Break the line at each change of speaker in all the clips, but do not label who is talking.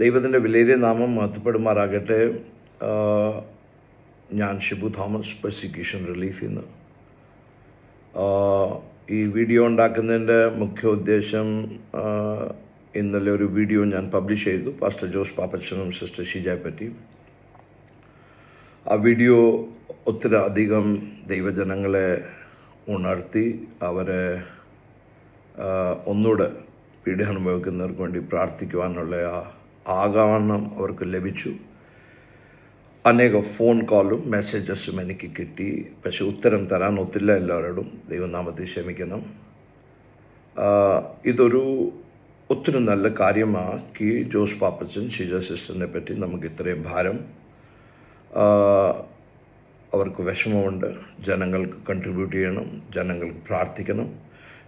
ദൈവത്തിന്റെ വിലയേറിയ നാമം മഹത്വപ്പെടുമാറാകട്ടെ. ഞാൻ ഷിബു തോമസ് പെർസിക്യൂഷൻ റിലീഫിൽ നിന്ന് ഈ വീഡിയോ ഉണ്ടാക്കുന്നതിന്റെ മുഖ്യ ഉദ്ദേശം ഇന്നലെ ഒരു വീഡിയോ ഞാൻ പബ്ലിഷ് ചെയ്തു പാസ്റ്റർ ജോസ് പാപ്പച്ചനും സിസ്റ്റർ ഷീജയെ പറ്റി. ആ വീഡിയോ ഒത്തിരി അധികം ദൈവജനങ്ങളെ ഉണർത്തി അവരെ ഒന്നുകൂടെ പീഡനുഭവിക്കുന്നവർക്ക് വേണ്ടി പ്രാർത്ഥിക്കുവാനുള്ള ആ ആഗമനം അവർക്ക് ലഭിച്ചു. അനേക ഫോൺ കോളും മെസ്സേജസും എനിക്ക് കിട്ടി. പക്ഷെ ഉത്തരം തരാൻ ഒത്തില്ല എല്ലാവരോടും. ദൈവനാമത്തിൽ ക്ഷമിക്കണം. ഇതൊരു ഒത്തിരി നല്ല കാര്യമാക്കി ജോസ് പാപ്പച്ചൻ ഷിജ സിസ്റ്ററിനെ പറ്റി നമുക്ക് ഇത്രയും ഭാരം. അവർക്ക് വിഷമമുണ്ട്. ജനങ്ങൾക്ക് കൺട്രിബ്യൂട്ട് ചെയ്യണം. ജനങ്ങൾക്ക് പ്രാർത്ഥിക്കണം.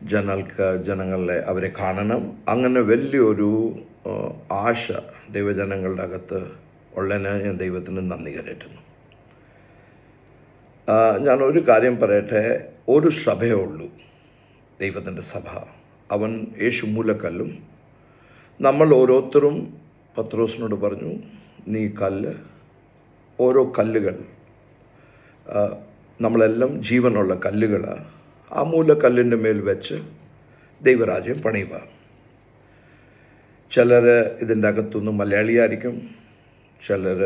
ജനങ്ങൾക്ക് ജനങ്ങളെ അവരെ കാണണം. അങ്ങനെ വലിയൊരു ആശ ദൈവജനങ്ങളുടെ അകത്ത് ഉള്ളതിന് ഞാൻ ദൈവത്തിന് നന്ദി കരയറ്റുന്നു. ഞാൻ ഒരു കാര്യം പറയട്ടെ ഒരു സഭയേ ഉള്ളൂ ദൈവത്തിന്റെ സഭ. അവൻ യേശു മൂലക്കല്ലും നമ്മൾ ഓരോരുത്തരും പത്രോസിനോട് പറഞ്ഞു നീ കല്ല് ഓരോ കല്ലുകൾ നമ്മളെല്ലാം ജീവനുള്ള കല്ലുകൾ ആ മൂലക്കല്ലിന്റെ മേൽ വെച്ച് ദൈവരാജ്യം പണിയുക. ചിലർ ഇതിന്റെ അകത്തുനിന്ന് മലയാളിയായിരിക്കും ചിലർ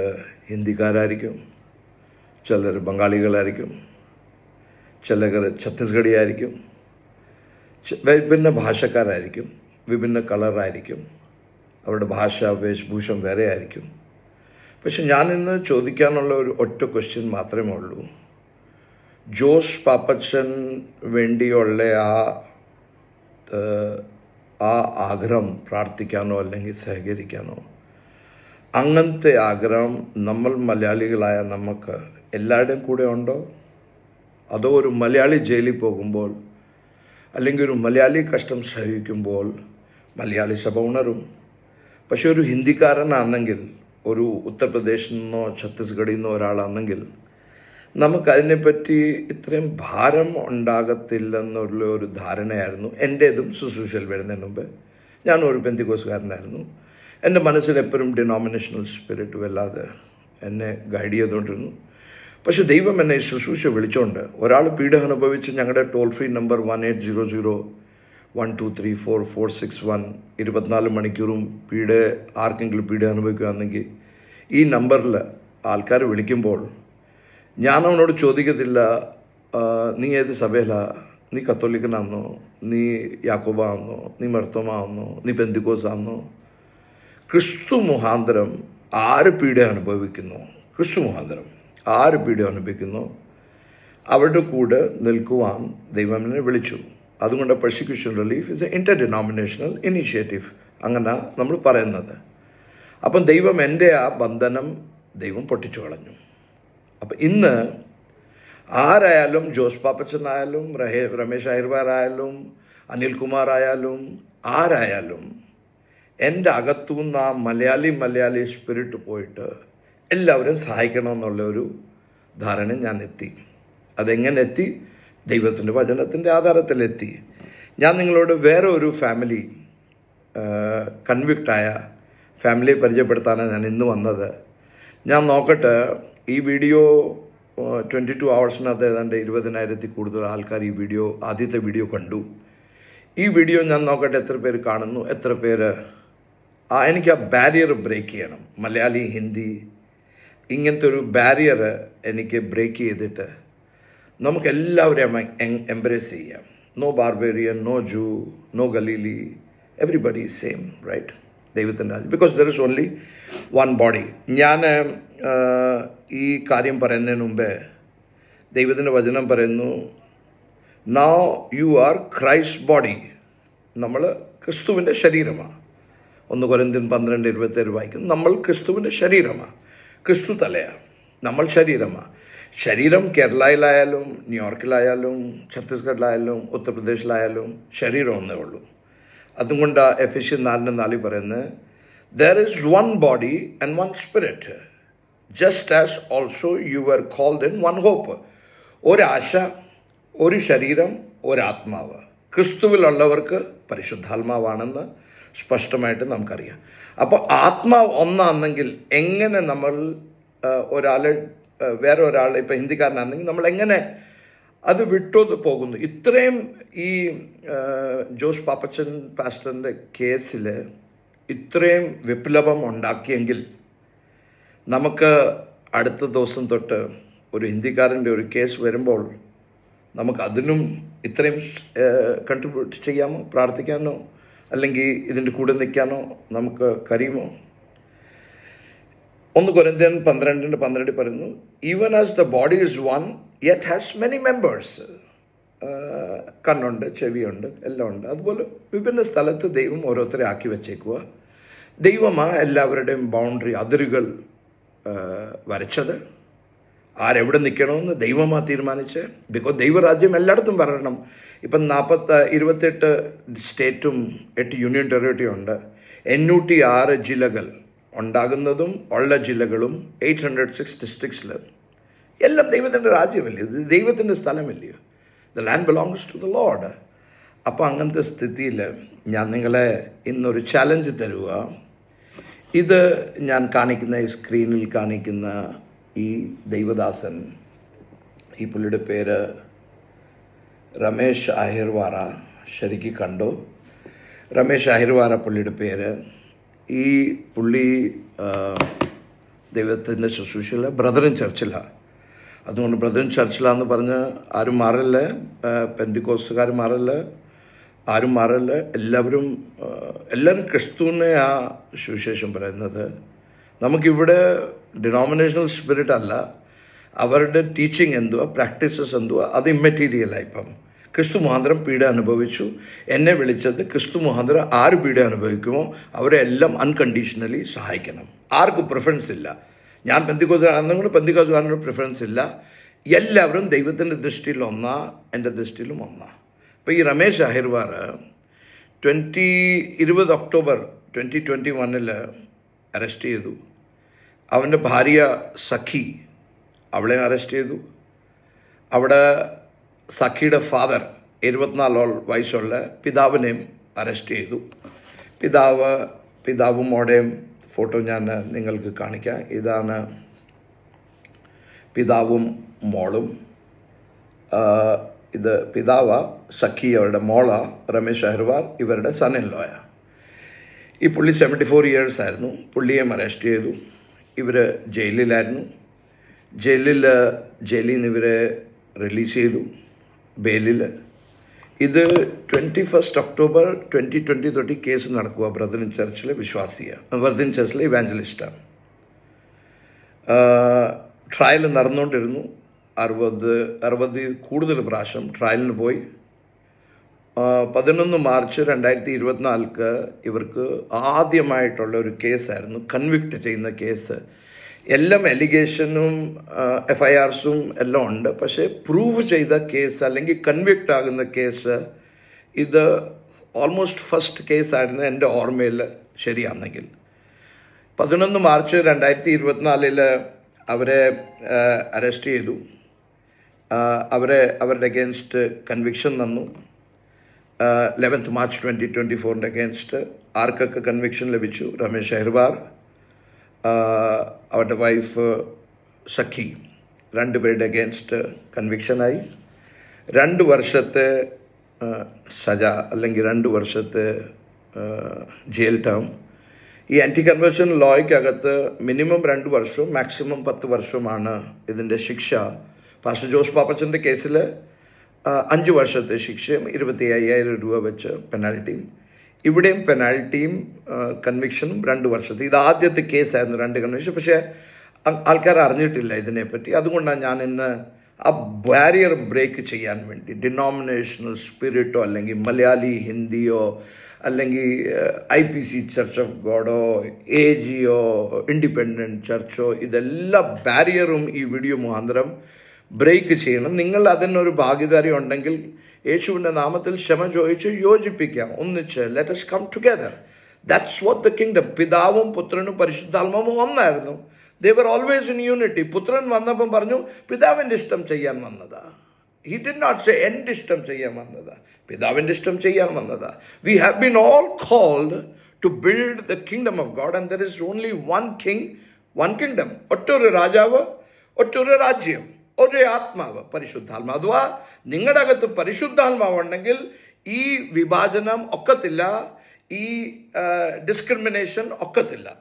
ഹിന്ദിക്കാരായിരിക്കും ചിലർ ബംഗാളികളായിരിക്കും ചിലർ ഛത്തീസ്ഗഡി ആയിരിക്കും വിഭിന്ന ഭാഷക്കാരായിരിക്കും വിഭിന്ന കളറായിരിക്കും അവരുടെ ഭാഷ വേഷഭൂഷം വേറെ ആയിരിക്കും. പക്ഷെ ഞാനിന്ന് ചോദിക്കാനുള്ള ഒരു ഒറ്റ ക്വസ്റ്റ്യൻ മാത്രമേ ഉള്ളൂ. ജോസ് പാപ്പച്ചൻ വേണ്ടിയുള്ള ആ ആ ആഗ്രഹം പ്രാർത്ഥിക്കാനോ അല്ലെങ്കിൽ സഹകരിക്കാനോ. അങ്ങനത്തെ ആഗ്രഹം നമ്മൾ മലയാളികളായ നമുക്ക് എല്ലാവരുടെയും കൂടെ ഉണ്ടോ? അതോ ഒരു മലയാളി ജയിലിൽ പോകുമ്പോൾ അല്ലെങ്കിൽ ഒരു മലയാളി കഷ്ടം സഹിക്കുമ്പോൾ മലയാളി സഭ ഉണരും? പക്ഷെ ഒരു ഹിന്ദിക്കാരനാണെങ്കിൽ ഒരു ഉത്തർപ്രദേശിൽ നിന്നോ ഛത്തീസ്ഗഡിൽ നിന്നോ ഒരാളാണെങ്കിൽ നമുക്കതിനെപ്പറ്റി ഇത്രയും ഭാരം ഉണ്ടാകത്തില്ലെന്നുള്ള ഒരു ധാരണയായിരുന്നു എന്റേതും ശുശ്രൂഷയിൽ വരുന്നതിന് മുമ്പ്. ഞാൻ ഒരു പെന്തിക്കോസുകാരനായിരുന്നു. എന്റെ മനസ്സിൽ എപ്പോഴും ഡിനോമിനേഷണൽ സ്പിരിറ്റ് വല്ലാതെ എന്നെ ഗൈഡ് ചെയ്തുകൊണ്ടിരുന്നു. പക്ഷേ ദൈവം എന്നെ ശുശ്രൂഷ വിളിച്ചോണ്ട് ഒരാൾ പീഡ അനുഭവിച്ച് ഞങ്ങളുടെ toll free number one eight zero zero one two three four four six one ഇരുപത്തിനാല് മണിക്കൂറും പീഡ ആർക്കെങ്കിലും പീഡ അനുഭവിക്കുകയാണെങ്കിൽ ഈ നമ്പറിൽ ആൾക്കാർ വിളിക്കുമ്പോൾ ഞാൻ അവനോട് ചോദിക്കത്തില്ല "ആ, നീ ഏത് സഭയിലാ? നീ കത്തോലിക്കനാന്നോ? നീ യാക്കോബാന്നോ? നീ മർത്തോമാന്നോ? നീ പെന്തിക്കോസാന്നോ? ക്രിസ്തു മുഖാന്തരം ആര് പീഡ അനുഭവിക്കുന്നു? ക്രിസ്തു മുഖാന്തരം ആര് പീഡ അനുഭവിക്കുന്നു? അവരുടെ കൂടെ നിൽക്കുവാൻ ദൈവം വിളിച്ചു. അതുകൊണ്ട് persecution relief is a inter denominational initiative. അങ്ങനെ നമ്മൾ പറയുന്നത്. അപ്പം ദൈവം എന്റെ ആ ബന്ധനം ദൈവം പൊട്ടിച്ചു കളഞ്ഞു. അപ്പം ഇന്ന് ആരായാലും ജോസ് പാപ്പച്ചനായാലും റഹേ രമേശ് അഹിർവാർ ആയാലും അനിൽകുമാർ ആയാലും ആരായാലും എന്റെ അകത്തുനിന്ന് ആ മലയാളി മലയാളി സ്പിരിറ്റ് പോയിട്ട് എല്ലാവരും സഹായിക്കണമെന്നുള്ള ഒരു ധാരണ ഞാൻ എത്തി അതെങ്ങനെ എത്തി ദൈവത്തിന്റെ വചനത്തിന്റെ ആധാരത്തിലെത്തി. ഞാൻ നിങ്ങളോട് വേറെ ഒരു ഫാമിലി കൺവിക്റ്റായ ഫാമിലിയെ പരിചയപ്പെടുത്താനാണ് ഞാൻ ഇന്ന് വന്നത്. ഞാൻ നോക്കട്ടെ ഈ വീഡിയോ ട്വന്റി ടു അവേഴ്സിനകത്ത് ഏതാണ്ട് ഇരുപതിനായിരത്തി കൂടുതൽ ആൾക്കാർ ഈ വീഡിയോ ആദ്യത്തെ വീഡിയോ കണ്ടു. ഈ വീഡിയോ ഞാൻ നോക്കട്ടെ എത്ര പേര് കാണുന്നു എത്ര പേര് ആ എനിക്ക് ആ ബാരിയർ ബ്രേക്ക് ചെയ്യണം. മലയാളി ഹിന്ദി ഇങ്ങനത്തെ ഒരു ബാരിയർ എനിക്ക് ബ്രേക്ക് ചെയ്തിട്ട് നമുക്ക് എല്ലാവരെയും എംബ്രേസ് ചെയ്യാം. No barbarian no Jew no Galilee everybody same right ദൈവത്തിന്റെ രാജ്യം because there is only one body ഞാൻ ഈ കാര്യം പറയുന്നതിന് മുമ്പേ ദൈവത്തിന്റെ വചനം പറയുന്നു now you are Christ body നമ്മൾ ക്രിസ്തുവിന്റെ ശരീരമാണ്. ഒന്ന് കൊരന്തിൻ പന്ത്രണ്ട് ഇരുപത്തേഴ് വായിക്കും നമ്മൾ ക്രിസ്തുവിന്റെ ശരീരമാണ്. ക്രിസ്തു തലയാണ്. നമ്മൾ ശരീരമാണ്. ശരീരം കേരളയിലായാലും ന്യൂയോർക്കിലായാലും ഛത്തീസ്ഗഡിലായാലും ഉത്തർപ്രദേശിലായാലും ശരീരം ഒന്നേ ഉള്ളൂ. അതുകൊണ്ട് എഫിഷ്യൻ നാലിന് നാലിൽ പറയുന്നത് there is one body and one spirit just as also you are called in one hope ഒരാശ ഒരു ശരീരം ഒരാത്മാവ്. ക്രിസ്തുവിലുള്ളവർക്ക് പരിശുദ്ധാത്മാവാണെന്ന് സ്പഷ്ടമായിട്ട് നമുക്കറിയാം. അപ്പോൾ ആത്മാവ് ഒന്നാണെങ്കിൽ എങ്ങനെ നമ്മൾ ഒരാൾ വേറെ ഒരാൾ ഇപ്പം ഹിന്ദിക്കാരനാണെങ്കിൽ നമ്മൾ എങ്ങനെ അത് വിട്ടു പോകുന്നു. ഇത്രയും ഈ ജോസ് പാപ്പച്ചൻ പാസ്റ്ററിന്റെ കേസിൽ ഇത്രയും വിപ്ലവം ഉണ്ടാക്കിയെങ്കിൽ നമുക്ക് അടുത്ത ദിവസം തൊട്ട് ഒരു ഹിന്ദിക്കാരന്റെ ഒരു കേസ് വരുമ്പോൾ നമുക്ക് അതിനും ഇത്രയും കൺട്രിബ്യൂട്ട് ചെയ്യാമോ പ്രാർത്ഥിക്കാനോ അല്ലെങ്കിൽ ഇതിന്റെ കൂടെ നിൽക്കാനോ നമുക്ക് കഴിയുമോ? ഒന്ന് കൊരിന്ത്യൻ പന്ത്രണ്ടിന്റെ പന്ത്രണ്ട് പറയുന്നു even as the body is one yet has many members കണ്ണുണ്ട് ചെവിയുണ്ട് എല്ലാം ഉണ്ട് അതുപോലെ വിഭിന്ന സ്ഥലത്ത് ദൈവം ഓരോരുത്തരെ ആക്കി വെച്ചേക്കുക ദൈവമാണ് എല്ലാവരുടെയും ബൗണ്ടറി അതിരുകൾ വരച്ചത്. ആരെവിടെ നിൽക്കണമെന്ന് ദൈവമാ തീരുമാനിച്ച്. ബിക്കോസ് ദൈവരാജ്യം എല്ലായിടത്തും വരണം. ഇപ്പം നാൽപ്പത്ത ഇരുപത്തെട്ട് സ്റ്റേറ്റും എട്ട് യൂണിയൻ ടെറിട്ടറിയും ഉണ്ട്. എണ്ണൂറ്റി ആറ് ജില്ലകൾ ഉണ്ടാകുന്നതും ഉള്ള ജില്ലകളും എയ്റ്റ് ഹൺഡ്രഡ് സിക്സ് ഡിസ്ട്രിക്ട്സിൽ എല്ലാം ദൈവത്തിന്റെ രാജ്യമല്ലേ? ഇത് ദൈവത്തിന്റെ സ്ഥലമല്ലയോ the land belongs to the lord അപ്പോൾ അങ്ങനത്തെ സ്ഥിതിയിൽ ഞാൻ നിങ്ങളെ ഇന്നൊരു ചലഞ്ച് തരുക ഇത് ഞാൻ കാണിക്കുന്ന ഈ സ്ക്രീനിൽ കാണിക്കുന്ന ഈ ദൈവദാസൻ ഈ പുള്ളിയുടെ പേര് രമേശ് അഹിർവാറ. ശരിക്ക് കണ്ടു? രമേശ് അഹിർവാറ പുള്ളിയുടെ പേര്. ഈ പുള്ളി ദൈവത്തിന്റെ ശുശ്രൂഷയിലെ ബ്രദറിൻ ചർച്ചിലാണ് അതുകൊണ്ട് ബ്രദറിൻ ചർച്ചിലാന്ന് പറഞ്ഞ് ആരും മാറല്ലേ പെന്തിക്കോസ്റ്റുകാർ മാറല്ലേ ആരും മാറല്ല. എല്ലാവരും എല്ലാവരും ക്രിസ്തുവിനെ ആ സുവിശേഷം പറയുന്നത്. നമുക്കിവിടെ ഡിനോമിനേഷണൽ സ്പിരിറ്റ് അല്ല. അവരുടെ ടീച്ചിങ് എന്തുവാ? പ്രാക്ടീസസ് എന്തുവാ? അത് ഇമ്മെറ്റീരിയലാണ് ഇപ്പം. ക്രിസ്തു മുഖാന്തരം പീഡ അനുഭവിച്ചു. എന്നെ വിളിച്ചത് ക്രിസ്തു മുഖാന്തരം ആര് പീഡ അനുഭവിക്കുമോ? അവരെ എല്ലാം അൺകണ്ടീഷണലി സഹായിക്കണം. ആർക്കും പ്രിഫറൻസ് ഇല്ല. ഞാൻ പെന്തിക്കോസുകാരനെങ്കിൽ പെന്തിക്കോസുകാരനോട് പ്രിഫറൻസ് ഇല്ല. എല്ലാവരും ദൈവത്തിന്റെ ദൃഷ്ടിയിൽ ഒന്നാ എന്റെ ദൃഷ്ടിയിലും ഒന്നാ. ഇപ്പോൾ ഈ രമേശ് അഹിർവാർ ട്വന്റി ഇരുപത് ഒക്ടോബർ ട്വന്റി ട്വന്റി വണ്ണിൽ അറസ്റ്റ് ചെയ്തു. അവന്റെ ഭാര്യ സഖി അവളെ അറസ്റ്റ് ചെയ്തു. അവിടെ സഖിയുടെ ഫാദർ എഴുപത്തിനാല് വയസ്സുള്ള പിതാവിനെയും അറസ്റ്റ് ചെയ്തു. പിതാവ് പിതാവും മോടെയും ഫോട്ടോ ഞാൻ നിങ്ങൾക്ക് കാണിക്കാം. ഇതാണ് പിതാവും മോളും. ഇത് പിതാവ സഖി അവരുടെ മോള രമേശ് അഹർവാർ ഇവരുടെ സൺ ലോയ ഈ പുള്ളി സെവന്റി ഫോർ ഇയേഴ്സ് ആയിരുന്നു. പുള്ളിയെ അറസ്റ്റ് ചെയ്തു. ഇവർ ജയിലിലായിരുന്നു. ജയിലിൽ ജയിലിൽ നിന്ന് ഇവരെ റിലീസ് ചെയ്തു. ബെയിലിൽ ഇത് twenty first October twenty twenty തൊട്ട് കേസ് നടക്കുക ബ്രദറിൻ ചർച്ചിലെ വിശ്വാസിയാണ് ബ്രദറിൻ ചർച്ചിലെ ഇവാഞ്ചലിസ്റ്റാണ് ട്രയൽ നടന്നുകൊണ്ടിരുന്നു. അറുപത് അറുപത് കൂടുതൽ പ്രാവശ്യം ട്രയലിന് പോയി. പതിനൊന്ന് മാർച്ച് രണ്ടായിരത്തി ഇരുപത്തിനാലിക്ക് ഇവർക്ക് ആദ്യമായിട്ടുള്ള ഒരു കേസായിരുന്നു കൺവിക്ട് ചെയ്യുന്ന കേസ് എല്ലാം എലിഗേഷനും എഫ് ഐ ആർസും എല്ലാം ഉണ്ട്. പക്ഷേ പ്രൂവ് ചെയ്ത കേസ് അല്ലെങ്കിൽ കൺവിക്ട് ആകുന്ന കേസ് ഇത് ഓൾമോസ്റ്റ് ഫസ്റ്റ് കേസായിരുന്നു എന്റെ ഓർമ്മയിൽ ശരിയാണെങ്കിൽ പതിനൊന്ന് മാർച്ച് രണ്ടായിരത്തി ഇരുപത്തിനാലിൽ അവരെ അറസ്റ്റ് ചെയ്തു. അവരെ അവരുടെ അഗേൻസ്റ്റ് കൺവിക്ഷൻ തന്നു. ലെവൻത്ത് മാർച്ച് ട്വന്റി ട്വന്റി ഫോറിന്റെ അഗേൻസ്റ്റ് ആർക്കൊക്കെ കൺവിക്ഷൻ ലഭിച്ചു? രമേശ് അഹിർവാർ ആ, അവരുടെ വൈഫ് സഖി രണ്ടുപേരുടെ അഗേൻസ്റ്റ് കൺവിക്ഷനായി രണ്ട് വർഷത്തെ സജ അല്ലെങ്കിൽ രണ്ട് വർഷത്തെ ജയിൽ ടേം ഈ ആന്റി കൺവേർഷൻ ലോയ്ക്കകത്ത് മിനിമം രണ്ട് വർഷവും മാക്സിമം പത്ത് വർഷവുമാണ് ഇതിന്റെ ശിക്ഷ. പാസ്റ്റർ ജോസ് പാപ്പച്ചന്റെ കേസിൽ അഞ്ച് വർഷത്തെ ശിക്ഷയും ഇരുപത്തി അയ്യായിരം രൂപ വെച്ച് പെനാൽറ്റിയും ഇവിടെയും പെനാൽറ്റിയും കൺവിക്ഷനും രണ്ട് വർഷത്തെ. ഇത് ആദ്യത്തെ കേസായിരുന്നു രണ്ട് കൺവിക്ഷൻ പക്ഷേ ആൾക്കാർ അറിഞ്ഞിട്ടില്ല ഇതിനെപ്പറ്റി. അതുകൊണ്ടാണ് ഞാൻ ഇന്ന് ആ ബാരിയർ ബ്രേക്ക് ചെയ്യാൻ വേണ്ടി ഡിനോമിനേഷണൽ സ്പിരിറ്റോ അല്ലെങ്കിൽ മലയാളി ഹിന്ദിയോ അല്ലെങ്കിൽ I P C church of ഗോഡോ A ജിയോ ഇൻഡിപെൻഡന്റ് ചർച്ചോ ഇതെല്ലാ ബാരിയറും ഈ വീഡിയോ മുഖാന്തരം ബ്രേക്ക് ചെയ്യണം. നിങ്ങൾ അതിനൊരു ഭാഗ്യകാരി ഉണ്ടെങ്കിൽ യേശുവിന്റെ നാമത്തിൽ ക്ഷമ ചോദിച്ച് യോജിപ്പിക്കാം. ഒന്നിച്ച് let's come together that's what the kingdom പിതാവും പുത്രനും പരിശുദ്ധാത്മാവും ഒന്നായിരുന്നു. ദേവർ ഓൾവേസ് ഇൻ യൂണിറ്റി പുത്രൻ വന്നപ്പം പറഞ്ഞു പിതാവിന്റെ ഇഷ്ടം ചെയ്യാൻ വന്നതാ. ഹി ഡി നോട്ട് സേ എന്റെ ഇഷ്ടം ചെയ്യാൻ വന്നതാ. പിതാവിന്റെ ഇഷ്ടം ചെയ്യാൻ വന്നതാ. We have been all called to build the kingdom of God and there is only one king one kingdom ഒറ്റൊരു രാജാവ് ഒറ്റൊരു രാജ്യം. ഒരേ ആത്മാവ് പരിശുദ്ധാത്മാവ്. അഥവാ നിങ്ങളുടെ അകത്ത് പരിശുദ്ധാത്മാവ് ഉണ്ടെങ്കിൽ ഈ വിഭാജനം ഒക്കത്തില്ല ഈ ഡിസ്ക്രിമിനേഷൻ ഒക്കത്തില്ല.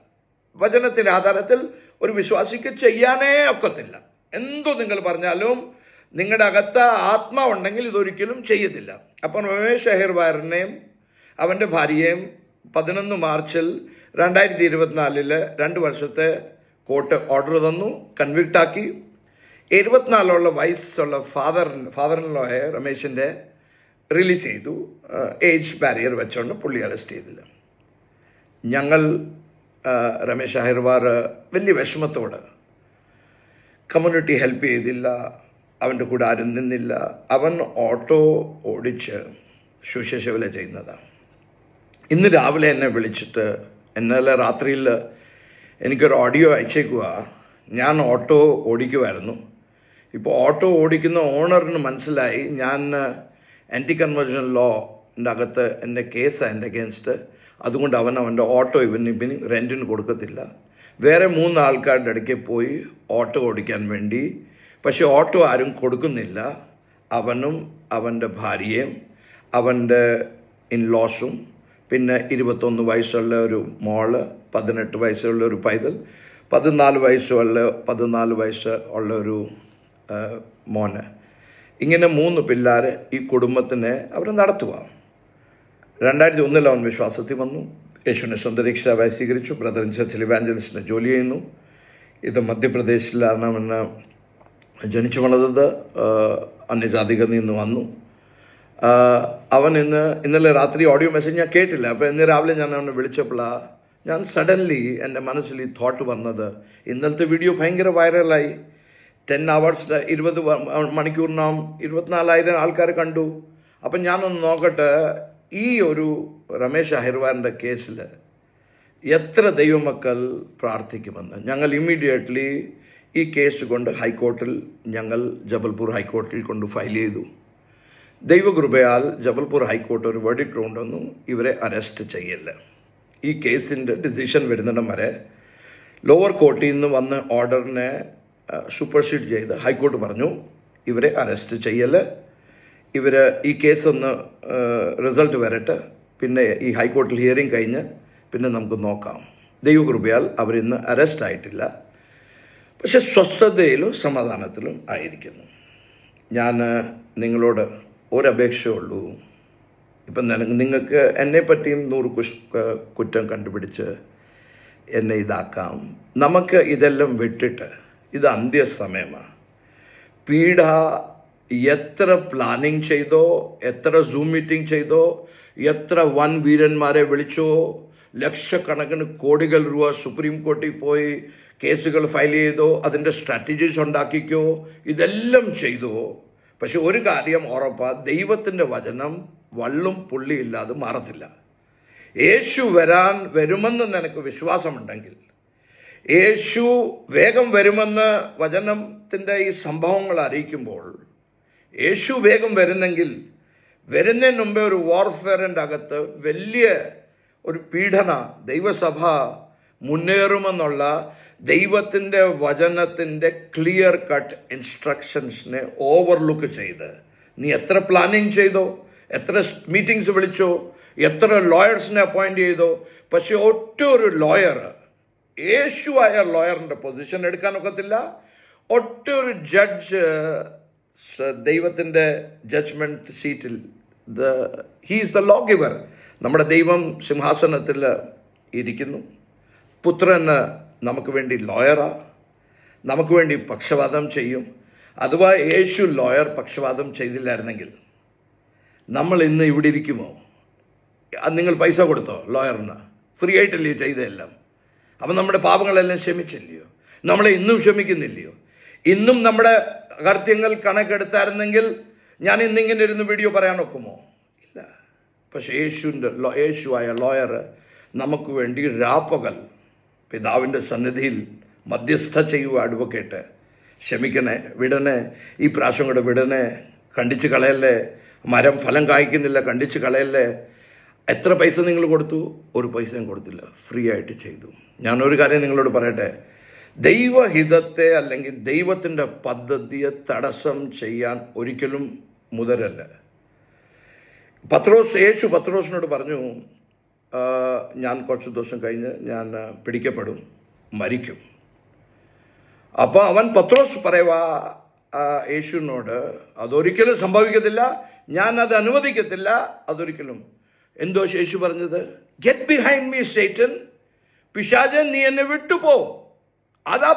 വചനത്തിന്റെ ആധാരത്തിൽ ഒരു വിശ്വാസിക്ക് ചെയ്യാനേ ഒക്കത്തില്ല. എന്തോ നിങ്ങൾ പറഞ്ഞാലും നിങ്ങളുടെ അകത്ത് ആത്മാവുണ്ടെങ്കിൽ ഇതൊരിക്കലും ചെയ്യത്തില്ല. അപ്പം രമേശ് അഹിർവാറിനെയും അവന്റെ ഭാര്യയെയും പതിനൊന്ന് മാർച്ചിൽ രണ്ടായിരത്തി ഇരുപത്തിനാലിൽ രണ്ട് വർഷത്തെ കോർട്ട് ഓർഡർ തന്നു കൺവിക്റ്റ് ആക്കി. എഴുപത്തിനാലുള്ള വയസ്സുള്ള ഫാദർ ലോയ രമേശിന്റെ റിലീസ് ചെയ്തു. ഏജ് ബാരിയർ വെച്ചുകൊണ്ട് പുള്ളി അറസ്റ്റ് ചെയ്തില്ല. ഞങ്ങൾ രമേശ് അഹിർവാർ വലിയ വിഷമത്തോട് കമ്മ്യൂണിറ്റി ഹെൽപ്പ് ചെയ്തില്ല. അവന്റെ കൂടെ ആരും നിന്നില്ല. അവൻ ഓട്ടോ ഓടിച്ച് ശുശ്രൂഷവില ചെയ്യുന്നതാണ് ഇന്ന് രാവിലെ എന്നെ വിളിച്ചിട്ട് എന്നാലെ രാത്രിയിൽ എനിക്കൊരു ഓഡിയോ അയച്ചേക്കുക ഞാൻ ഓട്ടോ ഓടിക്കുമായിരുന്നു ഇപ്പോൾ ഓട്ടോ ഓടിക്കുന്ന ഓണറിന് മനസ്സിലായി. ഞാൻ ആന്റി കൺവേർഷൻ ലോന്റെ അകത്ത് എന്റെ കേസാണ് എന്റെ അഗേൻസ്റ്റ് അതുകൊണ്ട് അവൻ അവന്റെ ഓട്ടോ ഇവന് ഇവന് റെന്റിന് കൊടുക്കത്തില്ല. വേറെ മൂന്ന് ആൾക്കാരുടെ ഇടയ്ക്ക് പോയി ഓട്ടോ ഓടിക്കാൻ വേണ്ടി. പക്ഷെ ഓട്ടോ ആരും കൊടുക്കുന്നില്ല. അവനും അവന്റെ ഭാര്യയും അവന്റെ ഇൻലോസും പിന്നെ ഇരുപത്തൊന്ന് വയസ്സുള്ള ഒരു മോൾ പതിനെട്ട് വയസ്സുള്ള ഒരു പൈതൽ പതിനാല് വയസ്സുള്ള പതിനാല് വയസ്സ് ഉള്ള ഒരു മോന്. ഇങ്ങനെ മൂന്ന് പിള്ളേർ ഈ കുടുംബത്തിനെ അവർ നടത്തുക. രണ്ടായിരത്തി ഒന്നിൽ അവൻ വിശ്വാസത്തിൽ വന്നു. യേശുവിനെ സ്വന്തം രക്ഷിതാവായി സ്വീകരിച്ചു. ബ്രദർ ചർച്ചിൽ ഇവാഞ്ചലിസ്റ്റിനെ ജോലി ചെയ്യുന്നു. ഇത് മധ്യപ്രദേശിലാണ് അവന് ജനിച്ചു വളർന്നത്. അന്യജാതികളിൽ നിന്ന് വന്നു. അവൻ ഇന്ന് ഇന്നലെ രാത്രി ഓഡിയോ മെസ്സേജ് ഞാൻ കേട്ടില്ല. അപ്പോൾ ഇന്ന് രാവിലെ ഞാൻ അവനെ വിളിച്ചപ്പോഴാണ് ഞാൻ സഡൻലി എന്റെ മനസ്സിൽ ഈ തോട്ട് വന്നത്. ഇന്നലത്തെ വീഡിയോ ഭയങ്കര വൈറലായി ടെൻ അവേഴ്സ് ഇരുപത് മണിക്കൂറിനാം ഇരുപത്തിനാലായിരം ആൾക്കാർ കണ്ടു. അപ്പം ഞാനൊന്ന് നോക്കട്ടെ ഈ ഒരു രമേശ് അഹിർവാറിന്റെ കേസിൽ എത്ര ദൈവമക്കൾ പ്രാർത്ഥിക്കുമെന്ന്? ഞങ്ങൾ ഇമ്മീഡിയറ്റ്ലി ഈ കേസ് കൊണ്ട് ഹൈക്കോർട്ടിൽ ഞങ്ങൾ ജബൽപൂർ ഹൈക്കോർട്ടിൽ കൊണ്ട് ഫയൽ ചെയ്തു. ദൈവകൃപയാൽ ജബൽപൂർ ഹൈക്കോർട്ട് ഒരു വെർഡിക്ട് കൊണ്ടുവന്നു ഇവരെ അറസ്റ്റ് ചെയ്യില്ല ഈ കേസിന്റെ ഡിസിഷൻ വരുന്നിടം വരെ ലോവർ കോർട്ടിൽ നിന്ന് വന്ന ഓർഡറിനെ സൂപ്പർസീഡ് ചെയ്ത് ഹൈക്കോടതി പറഞ്ഞു ഇവരെ അറസ്റ്റ് ചെയ്യൽ ഇവർ ഈ കേസ് ഒന്ന് റിസൾട്ട് വരട്ടെ. പിന്നെ ഈ ഹൈക്കോർട്ടിൽ ഹിയറിംഗ് കഴിഞ്ഞ് പിന്നെ നമുക്ക് നോക്കാം. ദൈവകൃപയാൽ അവരിന്ന് അറസ്റ്റ് ആയിട്ടില്ല. പക്ഷെ സ്വസ്ഥതയിലും സമാധാനത്തിലും ആയിരിക്കുന്നു. ഞാൻ നിങ്ങളോട് ഒരപേക്ഷയുള്ളൂ. ഇപ്പം നിങ്ങൾക്ക് എന്നെ പറ്റിയും നൂറ് കുറ്റം കണ്ടുപിടിച്ച് എന്നെ ഇതാക്കാം. നമുക്ക് ഇതെല്ലാം വിട്ടിട്ട് ഇത് അന്ത്യസമയമാണ്. പീഡ എത്ര പ്ലാനിങ് ചെയ്തോ എത്ര സൂം മീറ്റിംഗ് ചെയ്തോ എത്ര വൻ വീരന്മാരെ വിളിച്ചോ ലക്ഷക്കണക്കിന് കോടികൾ രൂപ സുപ്രീം കോർട്ടിൽ പോയി കേസുകൾ ഫയൽ ചെയ്തോ അതിന്റെ സ്ട്രാറ്റജീസ് ഉണ്ടാക്കിക്കോ ഇതെല്ലാം ചെയ്തോ. പക്ഷെ ഒരു കാര്യം ഉറപ്പാ ദൈവത്തിന്റെ വചനം വള്ളും പുള്ളിയില്ലാതെ മാറത്തില്ല. യേശു വരാൻ വരുമെന്ന് നിനക്ക് വിശ്വാസമുണ്ടെങ്കിൽ യേശു വേഗം വരുമെന്ന് വചനത്തിന്റെ ഈ സംഭവങ്ങൾ അറിയിക്കുമ്പോൾ യേശു വേഗം വരുന്നെങ്കിൽ വരുന്നതിന് മുമ്പേ ഒരു വാർഫെയറിന്റെ അകത്ത് വലിയ ഒരു പീഡന ദൈവസഭ മുന്നേറുമെന്നുള്ള ദൈവത്തിന്റെ വചനത്തിന്റെ ക്ലിയർ കട്ട് ഇൻസ്ട്രക്ഷൻസിനെ ഓവർലുക്ക് ചെയ്ത്. നീ എത്ര പ്ലാനിങ് ചെയ്തോ എത്ര മീറ്റിംഗ്സ് വിളിച്ചോ എത്ര ലോയേഴ്സിനെ അപ്പോയിന്റ് ചെയ്തോ പക്ഷെ ഒറ്റ ഒരു ലോയർ യേശുവായ ലോയറിന്റെ പൊസിഷൻ എടുക്കാനൊക്കത്തില്ല ഒറ്റ ഒരു ജഡ്ജ് ദൈവത്തിന്റെ ജഡ്ജ്മെന്റ് സീറ്റിൽ the he's the law giver നമ്മുടെ ദൈവം സിംഹാസനത്തിൽ ഇരിക്കുന്നു. പുത്രന് നമുക്ക് വേണ്ടി ലോയറാ. നമുക്ക് വേണ്ടി പക്ഷപാതം ചെയ്യും. അഥവാ യേശു ലോയർ പക്ഷപാതം ചെയ്തില്ലായിരുന്നെങ്കിൽ നമ്മൾ ഇന്ന് ഇവിടെ ഇരിക്കുമോ? നിങ്ങൾ പൈസ കൊടുത്തോ ലോയറിന്? ഫ്രീ ആയിട്ടല്ലേ ചെയ്തതെല്ലാം? അപ്പം നമ്മുടെ പാപങ്ങളെല്ലാം ക്ഷമിച്ചില്ലയോ? നമ്മളെ ഇന്നും ക്ഷമിക്കുന്നില്ലയോ? ഇന്നും നമ്മുടെ അകൃത്യങ്ങൾ കണക്കെടുത്തായിരുന്നെങ്കിൽ ഞാൻ ഇന്നിങ്ങനെ ഇരുന്ന് വീഡിയോ പറയാൻ ഒക്കുമോ ഇല്ല. പക്ഷേ യേശുവിന്റെ യേശുവായ ലോയർ നമുക്ക് വേണ്ടി രാപ്പകൽ പിതാവിന്റെ സന്നിധിയിൽ മധ്യസ്ഥ ചെയ്യുക അഡ്വക്കേറ്റ് ക്ഷമിക്കണേ വിടണേ ഈ പ്രാവശ്യം കൂടെ വിടണേ. കണ്ടിച്ച് കളയല്ലേ? മരം ഫലം കായ്ക്കുന്നില്ല കണ്ടിച്ച് കളയല്ലേ? എത്ര പൈസ നിങ്ങൾ കൊടുത്തു? ഒരു പൈസയും കൊടുത്തില്ല. ഫ്രീ ആയിട്ട് ചെയ്തു. ഞാനൊരു കാര്യം നിങ്ങളോട് പറയട്ടെ? ദൈവഹിതത്തെ അല്ലെങ്കിൽ ദൈവത്തിന്റെ പദ്ധതിയെ തടസ്സം ചെയ്യാൻ ഒരിക്കലും മുതലല്ല. പത്രോസ് യേശു പത്രോസിനോട് പറഞ്ഞു ഞാൻ കുറച്ച് ദിവസം കഴിഞ്ഞ് ഞാൻ പിടിക്കപ്പെടും മരിക്കും. അപ്പോൾ അവൻ പത്രോസ് പറയുവാ യേശുവിനോട് അതൊരിക്കലും സംഭവിക്കത്തില്ല ഞാൻ അത് അനുവദിക്കത്തില്ല അതൊരിക്കലും. എന്തോ യേശു പറഞ്ഞത്? ഗെറ്റ് ബിഹൈൻഡ് മീ സേറ്റൻ പിശാചൻ നീ എന്നെ വിട്ടുപോ. അതാ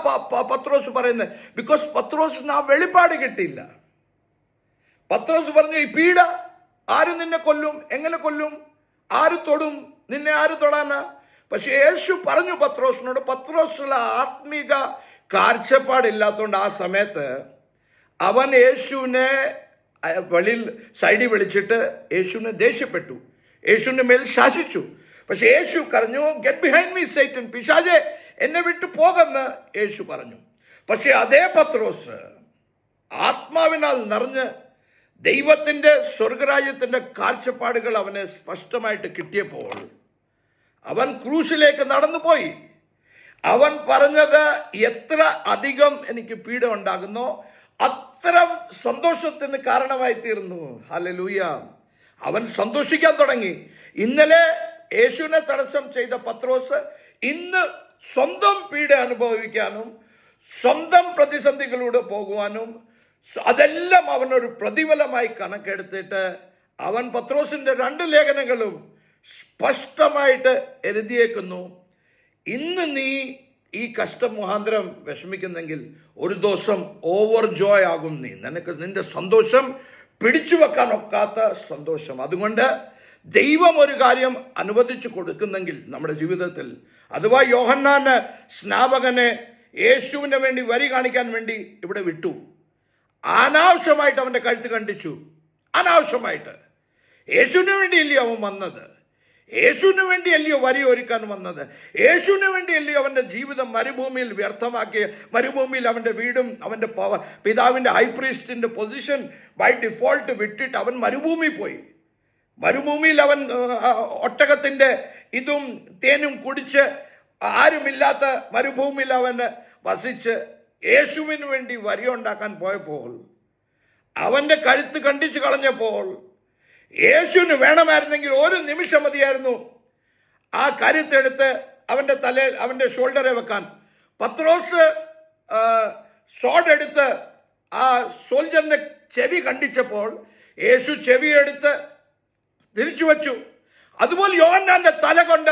പത്രോസ് പറയുന്നത്. ബിക്കോസ് പത്രോസിന് ആ വെളിപ്പാട് കിട്ടിയില്ല. പത്രോസ് പറഞ്ഞു ഈ പീഡ ആര് നിന്നെ കൊല്ലും? എങ്ങനെ കൊല്ലും? ആര് തൊടും? നിന്നെ ആര് തൊടാനാ? പക്ഷെ യേശു പറഞ്ഞു പത്രോസിനോട് പത്രോസുള്ള ആത്മീക കാഴ്ചപ്പാടില്ലാത്തതുകൊണ്ട് ആ സമയത്ത് അവൻ യേശുവിനെ വെളിയിൽ സൈഡിൽ വിളിച്ചിട്ട് യേശുവിനെ ദേഷ്യപ്പെട്ടു. യേശുവിന്റെ മേൽ ശാസിച്ചു. പക്ഷെ യേശു കരഞ്ഞു ഗെറ്റ് ബിഹൈൻഡ് മീ സൈറ്റൻ പിശാജെ എന്നെ വിട്ടു പോകെന്ന് യേശു പറഞ്ഞു. പക്ഷെ അതേ പത്രോസ് ആത്മാവിനാൽ നിറഞ്ഞ് ദൈവത്തിന്റെ സ്വർഗരാജ്യത്തിന്റെ കാഴ്ചപ്പാടുകൾ അവന് സ്പഷ്ടമായിട്ട് കിട്ടിയപ്പോൾ അവൻ ക്രൂശിലേക്ക് നടന്നുപോയി. അവൻ പറഞ്ഞത് എത്ര അധികം എനിക്ക് പീഡ ഉണ്ടാകുന്നോ അത്തരം സന്തോഷത്തിന് കാരണമായി തീർന്നു ഹലലൂയ അവൻ സന്തോഷിക്കാൻ തുടങ്ങി. ഇന്നലെ യേശുവിനെ തടസ്സം ചെയ്ത പത്രോസ് ഇന്ന് സ്വന്തം പീഡ അനുഭവിക്കാനും സ്വന്തം പ്രതിസന്ധികളിലൂടെ പോകുവാനും അതെല്ലാം അവനൊരു പ്രതിഫലമായി കണക്കെടുത്തിട്ട് അവൻ പത്രോസിന്റെ രണ്ട് ലേഖനങ്ങളും സ്പഷ്ടമായിട്ട് എഴുതിയേക്കുന്നു. ഇന്ന് നീ ഈ കഷ്ടം മുഖാന്തരം വിഷമിക്കുന്നെങ്കിൽ ഒരു ദിവസം ഓവർ ജോയ് ആകും നീ. നിനക്ക് നിന്റെ സന്തോഷം പിടിച്ചു വെക്കാൻ ഒക്കാത്ത സന്തോഷം. അതുകൊണ്ട് ദൈവം ഒരു കാര്യം അനുവദിച്ചു കൊടുക്കുന്നെങ്കിൽ നമ്മുടെ ജീവിതത്തിൽ. അഥവാ യോഹന്നാന് സ്നാപകനെ യേശുവിന് വേണ്ടി വരി കാണിക്കാൻ വേണ്ടി ഇവിടെ വിട്ടു. അനാവശ്യമായിട്ട് അവന്റെ കഴുത്ത് കണ്ടിച്ചു. അനാവശ്യമായിട്ട്. യേശുവിന് വേണ്ടിയല്ലയോ അവൻ വന്നത്? യേശുവിന് വേണ്ടിയല്ലയോ വരി ഒരുക്കാൻ വന്നത്? യേശുവിന് വേണ്ടിയല്ലയോ അവന്റെ ജീവിതം മരുഭൂമിയിൽ വ്യർത്ഥമാക്കിയ മരുഭൂമിയിൽ അവന്റെ വീടും അവന്റെ പവ പിതാവിന്റെ ഹൈപ്രീസ്റ്റിന്റെ പൊസിഷൻ ബൈ ഡിഫോൾട്ട് വിട്ടിട്ട് അവൻ മരുഭൂമി പോയി. മരുഭൂമിയിൽ അവൻ ഒട്ടകത്തിന്റെ ഇതും തേനും കുടിച്ച് ആരുമില്ലാത്ത മരുഭൂമിയിൽ അവൻ വസിച്ച് യേശുവിന് വേണ്ടി വരിയുണ്ടാക്കാൻ പോയപ്പോൾ അവന്റെ കഴുത്ത് കണ്ടിച്ചു കളഞ്ഞപ്പോൾ യേശുവിന് വേണമായിരുന്നെങ്കിൽ ഒരു നിമിഷം മതിയായിരുന്നു. ആ കരുത്തെടുത്ത് അവന്റെ തലയിൽ അവന്റെ ഷോൾഡറെ വെക്കാൻ. പത്രോസ് സോഡ് എടുത്ത് ആ സോൾജറിന്റെ ചെവി കണ്ടിച്ചപ്പോൾ യേശു ചെവി എടുത്ത് തിരിച്ചു വച്ചു. അതുപോലെ യോഹന്നാന്റെ തല കൊണ്ട്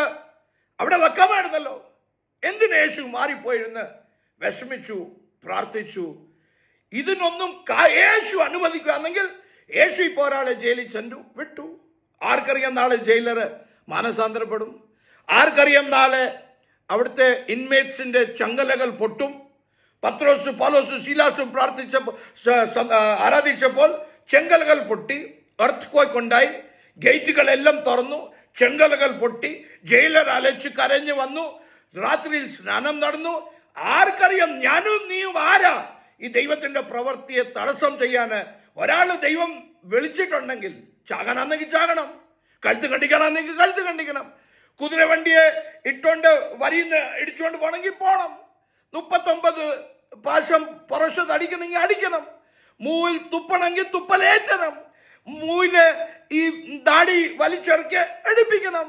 അവിടെ വെക്കാമായിരുന്നല്ലോ. എന്തിനു യേശു മാറിപ്പോയിരുന്ന്? വിഷമിച്ചു പ്രാർത്ഥിച്ചു. ഇതിനൊന്നും യേശു അനുവദിക്കുകയാണെങ്കിൽ യേശു ഇപ്പോൾ ഒരാളെ ജയിലിൽ ചെന്നു വിട്ടു. ആർക്കറിയാം നാളെ ജയിലറ് മാനസാന്തരപ്പെടും? ആർക്കറിയാം നാളെ അവിടുത്തെ ഇൻമേറ്റ്സിന്റെ ചങ്ങലകൾ പൊട്ടും? പത്രോസ് പൗലോസ് ശീലാസും ആ, ആരാധിച്ചപ്പോൾ ചെങ്കലുകൾ പൊട്ടി എർത്ത് ഉണ്ടായി. ഗേറ്റുകളെല്ലാം തുറന്നു ചെങ്കലുകൾ പൊട്ടി ജയിലർ അലച്ച് കരഞ്ഞു വന്നു രാത്രിയിൽ സ്നാനം നടന്നു. ആർക്കറിയാം ഞാനും നീയും ആരാ? ഈ ദൈവത്തിന്റെ പ്രവൃത്തിയെ തടസ്സം ചെയ്യാന് ഒരാൾ ദൈവം വിളിച്ചിട്ടുണ്ടെങ്കിൽ ചാകണമെന്നെങ്കിൽ ചാകണം കഴുത്ത് കണ്ടിക്കണമെന്നെങ്കിൽ കഴുത്ത് കണ്ടിക്കണം കുതിര വണ്ടിയെ ഇട്ടോണ്ട് വരിന്ന് ഇടിച്ചുകൊണ്ട് പോകണമെങ്കിൽ പോണം. മുപ്പത്തൊമ്പത് പാശം പുറശത്ത് അടിക്കണമെങ്കിൽ അടിക്കണം. മൂവിൽ തുപ്പണമെങ്കിൽ തുപ്പലേറ്റണം. മൂവിൽ ഈ ദാടി വലിച്ചിറക്കി എടുപ്പിക്കണം.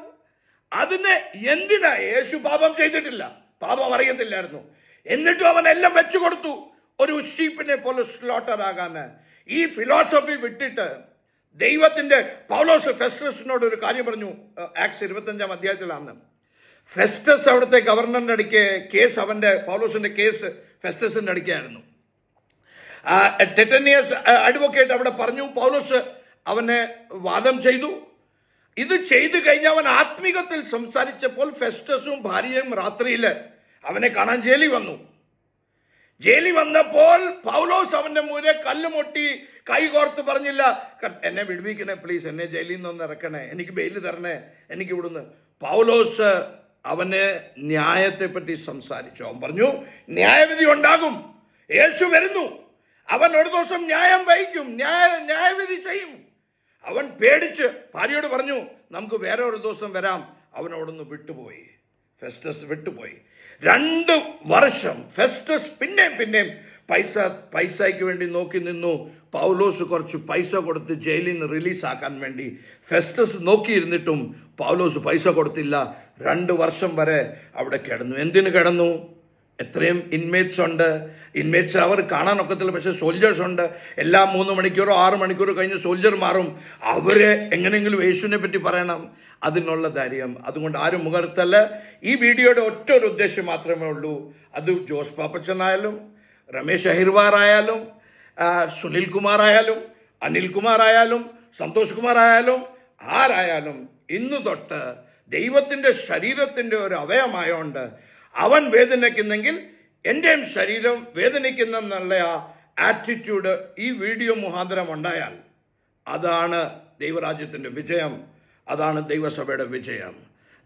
അതിന് എന്തിനാ യേശു പാപം ചെയ്തിട്ടില്ല? പാപം അറിയത്തില്ലായിരുന്നു. എന്നിട്ടും അവൻ എല്ലാം വെച്ചു കൊടുത്തു. ഒരു ഷീപ്പിനെ പോലെ സ്ലോട്ടർ ആകാൻ ഈ ഫിലോസഫി വിട്ടിട്ട് ദൈവത്തിന്റെ പൗലോസ് ഫെസ്റ്റസിനോട് ഒരു കാര്യം പറഞ്ഞു. ആക്സ് ഇരുപത്തഞ്ചാം അധ്യായത്തിലാണ്. ഫെസ്റ്റസ് അവിടുത്തെ ഗവർണറിന്റെ അടുക്കെ കേസ് അവന്റെ പൗലോസിന്റെ കേസ് ഫെസ്റ്റസിന്റെ അടുക്കായിരുന്നു ടെറ്റനിയസ് അഡ്വക്കേറ്റ് അവിടെ പറഞ്ഞു പൗലോസ് അവനെ വാദം ചെയ്തു. ഇത് ചെയ്തു കഴിഞ്ഞ് അവൻ ആത്മീകത്തിൽ സംസാരിച്ചപ്പോൾ ഫെസ്റ്റസും ഭാര്യയും രാത്രിയിൽ അവനെ കാണാൻ ജയിലിൽ വന്നു. ജയിലിൽ വന്നപ്പോൾ പൗലോസ് അവന്റെ മുരെ കൈ കോർത്ത് പറഞ്ഞില്ല എന്നെ വിടുവിക്കണേ പ്ലീസ് എന്നെ ജയിലിൽ നിന്ന് ഇറക്കണേ എനിക്ക് ബെയിൽ തരണേ എനിക്ക് ഇവിടുന്ന്. പൗലോസ് അവന് ന്യായത്തെ പറ്റി സംസാരിച്ചു. അവൻ പറഞ്ഞു ന്യായവിധി ഉണ്ടാകും. യേശു വരുന്നു. അവൻ ഒരു ദിവസം ന്യായം വഹിക്കും. ന്യായ ന്യായവിധി ചെയ്യും. അവൻ പേടിച്ച് ഭാര്യയോട് പറഞ്ഞു നമുക്ക് വേറെ ഒരു ദിവസം വരാം. അവനോടൊന്ന് വിട്ടുപോയി. ഫെസ്റ്റസ് വിട്ടുപോയി. രണ്ട് വർഷം ഫെസ്റ്റസ് പിന്നെയും പിന്നെയും പൈസ പൈസയ്ക്ക് വേണ്ടി നോക്കി നിന്നു. പൗലോസ് കുറച്ച് പൈസ കൊടുത്ത് ജയിലിൽ നിന്ന് റിലീസാക്കാൻ വേണ്ടി ഫെസ്റ്റസ് നോക്കിയിരുന്നിട്ടും പൗലോസ് പൈസ കൊടുത്തില്ല. രണ്ട് വർഷം വരെ അവിടെ കിടന്നു. എന്തിനു കിടന്നു? എത്രയും ഇൻമേറ്റ്സ് ഉണ്ട്. ഇൻമേറ്റ്സ് അവർ കാണാൻ ഒക്കത്തില്ല പക്ഷേ സോൾജേഴ്സ് ഉണ്ട്. എല്ലാ മൂന്ന് മണിക്കൂറോ ആറ് മണിക്കൂറോ കഴിഞ്ഞ് സോൾജർ മാറും. അവരെ എങ്ങനെയെങ്കിലും യേശുവിനെ പറ്റി പറയണം. അതിനുള്ള ധൈര്യം. അതുകൊണ്ട് ആരും മുഖർത്തല്ല. ഈ വീഡിയോയുടെ ഒറ്റ ഒരു ഉദ്ദേശം മാത്രമേ ഉള്ളൂ. അത് ജോസ് പാപ്പച്ചനായാലും രമേശ് അഹിർവാർ ആയാലും സുനിൽ കുമാർ ആയാലും അനിൽ കുമാർ ആയാലും സന്തോഷ് കുമാർ ആയാലും ആരായാലും ഇന്നു തൊട്ട് ദൈവത്തിന്റെ ശരീരത്തിന്റെ ഒരു അവയമായോണ്ട് അവൻ വേദനിക്കുന്നെങ്കിൽ എന്റെയും ശരീരം വേദനിക്കുന്നെന്നുള്ള ആ ആറ്റിറ്റ്യൂഡ് ഈ വീഡിയോ മുഖാന്തരം ഉണ്ടായാൽ അതാണ് ദൈവരാജ്യത്തിന്റെ വിജയം അതാണ് ദൈവസഭയുടെ വിജയം.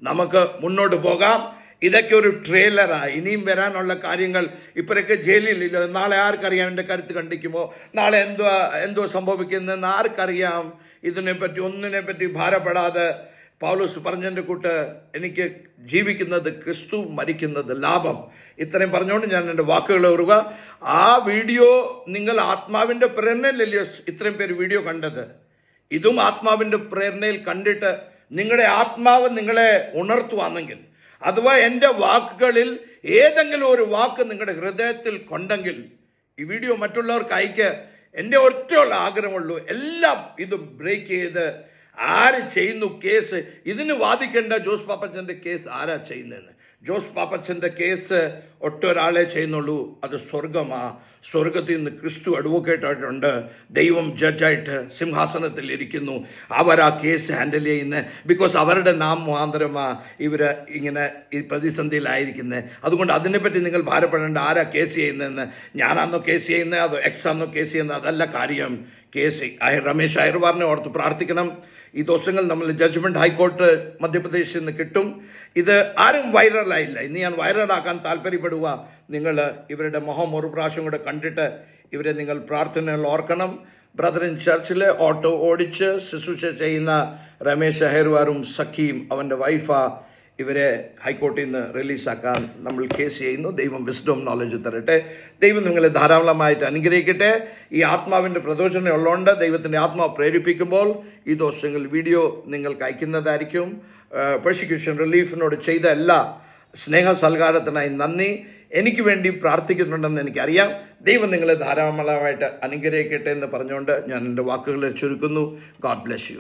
നമുക്ക് മുന്നോട്ട് പോകാം. ഇതൊക്കെ ഒരു ട്രെയിലറാണ് ഇനിയും വരാനുള്ള കാര്യങ്ങൾ ഇപ്പോഴൊക്കെ ജയിലിലില്ല നാളെ ആർക്കറിയാം എന്റെ കരുത്ത് കണ്ടിക്കുമോ നാളെ എന്തോ എന്തോ സംഭവിക്കുന്നതെന്ന് ആർക്കറിയാം? ഇതിനെപ്പറ്റി ഒന്നിനെപ്പറ്റി ഭാരപ്പെടാതെ പൗലോസ് പറഞ്ഞതിന്റെ കൂട്ട് എനിക്ക് ജീവിക്കുന്നത് ക്രിസ്തു മരിക്കുന്നത് ലാഭം. ഇത്രയും പറഞ്ഞുകൊണ്ട് ഞാൻ എന്റെ വാക്കുകൾ ഓർക്കുക ആ വീഡിയോ നിങ്ങൾ ആത്മാവിന്റെ പ്രേരണയിലല്ലയോ ഇത്രയും പേര് വീഡിയോ കണ്ടത്? ഇതും ആത്മാവിന്റെ പ്രേരണയിൽ കണ്ടിട്ട് നിങ്ങളുടെ ആത്മാവ് നിങ്ങളെ ഉണർത്തുവാണെങ്കിൽ അഥവാ എന്റെ വാക്കുകളിൽ ഏതെങ്കിലും ഒരു വാക്ക് നിങ്ങളുടെ ഹൃദയത്തിൽ കൊണ്ടെങ്കിൽ ഈ വീഡിയോ മറ്റുള്ളവർക്ക് അയക്ക് എന്റെ ഒറ്റയുള്ള ആഗ്രഹമുള്ളൂ. എല്ലാം ഇതും ബ്രേക്ക് ചെയ്ത് ആര് ചെയ്യുന്നു കേസ്? ഇതിന് വാദിക്കേണ്ട ജോസ് പാപ്പച്ചന്റെ കേസ് ആരാ ചെയ്യുന്നതെന്ന്? ജോസ് പാപ്പച്ചന്റെ കേസ് ഒറ്റൊരാളെ ചെയ്യുന്നുള്ളൂ. അത് സ്വർഗമാ സ്വർഗത്തിൽ നിന്ന് ക്രിസ്തു അഡ്വക്കേറ്റ് ആയിട്ടുണ്ട്. ദൈവം ജഡ്ജായിട്ട് സിംഹാസനത്തിൽ ഇരിക്കുന്നു. അവർ ആ കേസ് ഹാൻഡിൽ ചെയ്യുന്നത് ബിക്കോസ് അവരുടെ നാം മുഖാന്തരമാ ഇവർ ഇങ്ങനെ ഈ പ്രതിസന്ധിയിലായിരിക്കുന്നത് അതുകൊണ്ട് അതിനെപ്പറ്റി നിങ്ങൾ ഭാരപ്പെടേണ്ട ആരാ കേസ് ചെയ്യുന്നതെന്ന്? ഞാനാന്നോ കേസ് ചെയ്യുന്നത് അതോ എക്സ് ആന്നോ കേസ് ചെയ്യുന്നത് അതല്ല കാര്യം. കേസ്. രമേശ് അയർവാറിനെ ഓർത്ത് പ്രാർത്ഥിക്കണം. ഈ ദിവസങ്ങൾ നമ്മൾ ജഡ്ജ്മെന്റ് ഹൈക്കോർട്ട് മധ്യപ്രദേശിൽ നിന്ന് കിട്ടും. ഇത് ആരും വൈറലായില്ല ഇന്ന് ഞാൻ വൈറലാക്കാൻ താല്പര്യപ്പെടുക നിങ്ങൾ ഇവരുടെ മുഖം ഒരു പ്രാവശ്യം കൂടെ കണ്ടിട്ട് ഇവരെ നിങ്ങൾ പ്രാർത്ഥനകൾ ഓർക്കണം. ബ്രദർ ഇൻ ചർച്ചിൽ ഓട്ടോ ഓടിച്ച് ശുശ്രൂഷ ചെയ്യുന്ന രമേശ് അഹേർവാറും സഖിയും അവന്റെ വൈഫാ ഇവരെ ഹൈക്കോടതിയിൽ നിന്ന് റിലീസാക്കാൻ നമ്മൾ കേസ് ചെയ്യുന്നു. ദൈവം വിസ്ഡം നോളജ് തരട്ടെ. ദൈവം നിങ്ങളെ ധാരാളമായിട്ട് അനുഗ്രഹിക്കട്ടെ. ഈ ആത്മാവിന്റെ പ്രദോഷണം ഉള്ളതുകൊണ്ട് ദൈവത്തിന്റെ ആത്മാവ് പ്രേരിപ്പിക്കുമ്പോൾ ഈ ദോഷങ്ങൾ വീഡിയോ നിങ്ങൾക്ക് അയക്കുന്നതായിരിക്കും. പ്രോസിക്യൂഷൻ റിലീഫിനോട് ചെയ്ത എല്ലാ സ്നേഹ സൽഗാരത്തിനായി നന്ദി. എനിക്ക് വേണ്ടി പ്രാർത്ഥിക്കുന്നുണ്ടെന്ന് എനിക്കറിയാം. ദൈവം നിങ്ങളെ ധാരാളമായിട്ട് അനുഗ്രഹിക്കട്ടെ എന്ന് പറഞ്ഞുകൊണ്ട് ഞാൻ എന്റെ വാക്കുകളെ ചുരുക്കുന്നു. God bless you